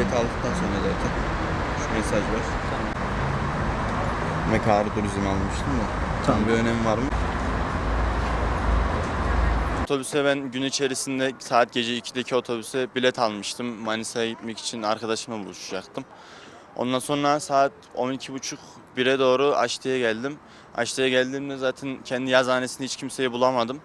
Bilet aldıktan sonra zaten şu mesaj var. Mekarı turizm almıştım da. Tam bir önemi var mı? Otobüse ben gün içerisinde saat gece 2'deki otobüse bilet almıştım. Manisa'ya gitmek için arkadaşımla buluşacaktım. Ondan sonra saat 12.30 1'e doğru Aşti'ye geldim. Aşti'ye geldiğimde zaten kendi yazhanesinde hiç kimseyi bulamadım.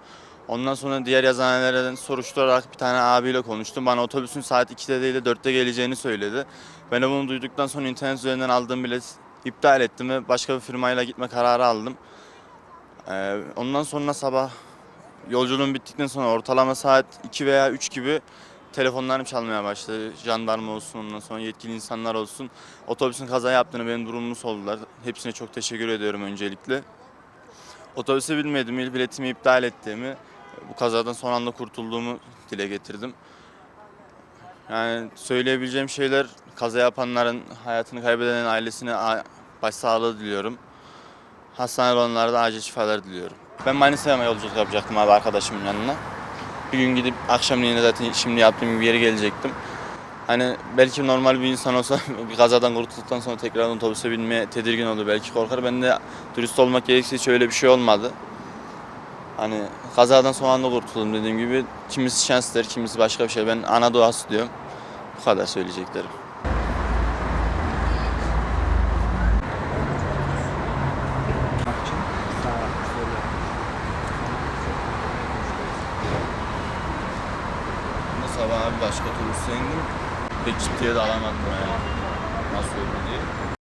Ondan sonra diğer yazhanelerden soruşturarak bir tane abiyle konuştum. Bana otobüsün saat 2'de değil de 4'te geleceğini söyledi. Ben de bunu duyduktan sonra internet üzerinden aldığım bilet iptal ettim ve başka bir firmayla gitme kararı aldım. Ee, ondan sonra sabah yolculuğum bittikten sonra ortalama saat 2 veya 3 gibi telefonlarım çalmaya başladı. Jandarma olsun ondan sonra yetkili insanlar olsun. Otobüsün kaza yaptığını benim durumumu sordular. Hepsine çok teşekkür ediyorum öncelikle. Otobüse binmediğimi, biletimi iptal ettiğimi, bu kazadan son anda kurtulduğumu dile getirdim. Yani söyleyebileceğim şeyler kaza yapanların, hayatını kaybedenin ailesine başsağlığı diliyorum. Hastanede olanlara da acil şifalar diliyorum. Ben Manisa'ya yolculuk yapacaktım abi arkadaşımın yanına. Bir gün gidip akşamleyin zaten şimdi yaptığım bir yere gelecektim. Hani belki normal bir insan olsa bir kazadan kurtulduktan sonra tekrar otobüse binmeye tedirgin olur belki korkar. Ben de turist olmak gerekirse hiç öyle bir şey olmadı. Hani kazadan son anda kurtuldum dediğim gibi. Kimisi şans der, kimisi başka bir şey. Ben ana doğası diyorum. Bu kadar söyleyeceklerim. Sabah abi başka turiste indim. Pek ciddiye de alamadım yani. Nasıl oldu diye.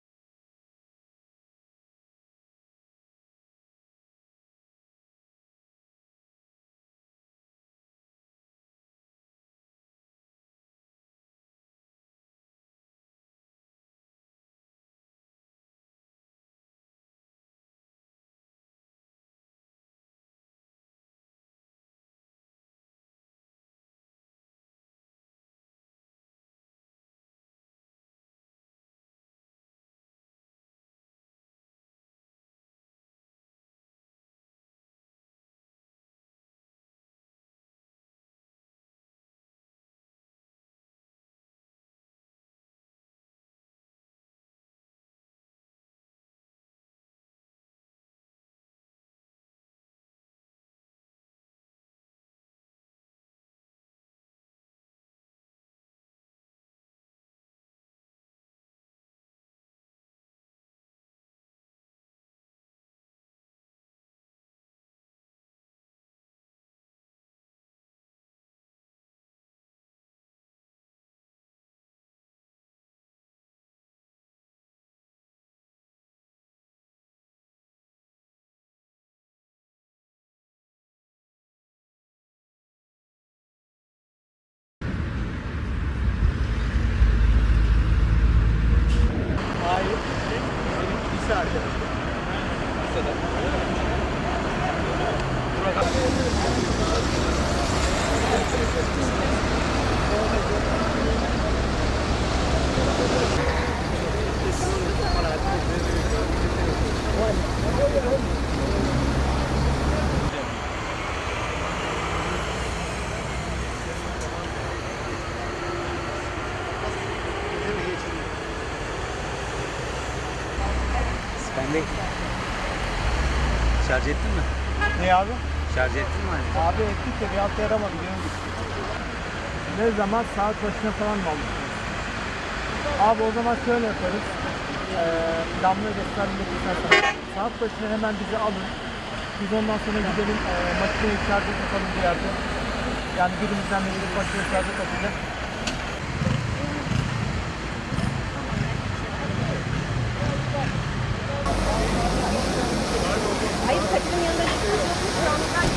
De şarj ettin mi? Ne abi? Şarj ettin mi hani? Abi ettik de bir hafta yaramadı diyorum. Ne zaman saat başına falan mı almışsınız? Abi o zaman şöyle yaparız. Ee, damla göstermek istersen saat başına hemen bizi alın. Biz ondan sonra gidelim e, makineyi şarja takalım bir yerde. Yani birimizden biri gidip makineyi şarja takacak. Hayır saçının yanında geçiyorsun.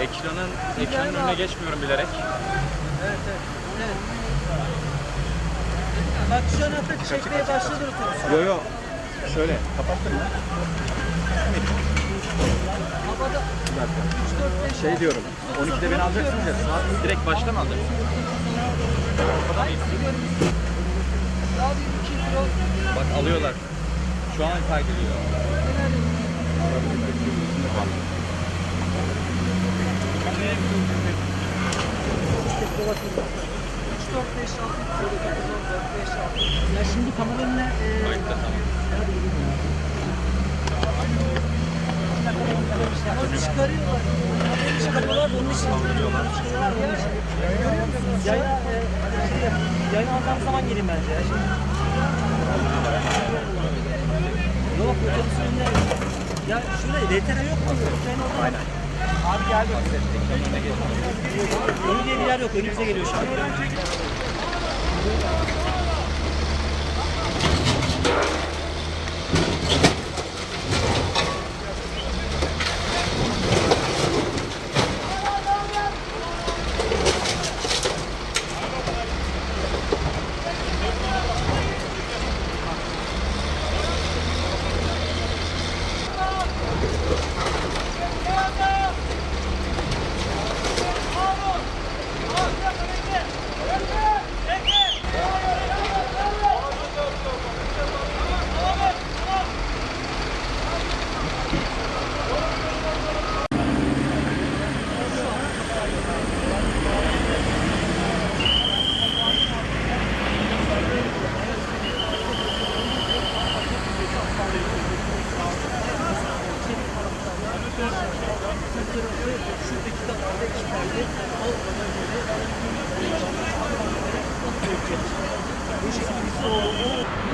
Ekranın, ekranın önüne geçmiyorum bilerek. Evet evet. evet. Bak şu an hafif çekmeye başladı otobüs. Yo yo. Şöyle kapattın mı? Havada Şey diyorum. 12'de beni alacaksınız ya. Saat direkt başta mı alacaksınız? abi 2 kilo Bak alıyorlar. Şu an kaydediyor. Ya şimdi kameranın ne? Kayıtta tamam. Onu çıkarıyorlar. Haberi çıkarıyorlar da onun için. Çıkarıyorlar? Yayına, e, yayına alacağım zaman gelin bence ya. Yok otobüsün önünde. Ya şurada VTR yok mu? Sen orada. Aynen. Abi geldi. Önü diye bir yer yok. Önümüze geliyor şu an.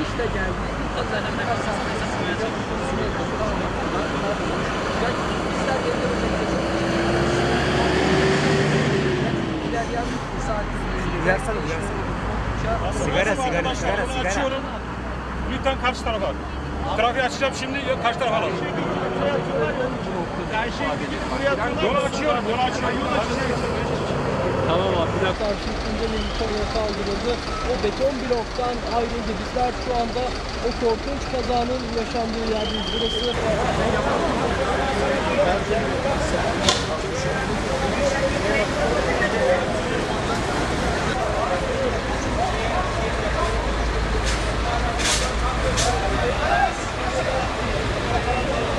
İşte geldi. Sigara, sigara, sigara, sigara. Açıyorum. Lütfen karşı tarafa. Trafiği açacağım şimdi karşı tarafa alalım. Yolu açıyorum, yolu açıyorum. Tamam abi bir dakika. Karşı ikinci yukarıya kaldırıldı. O beton bloktan ayrıldı. Bizler şu anda o korkunç kazanın yaşandığı yerdeyiz. Burası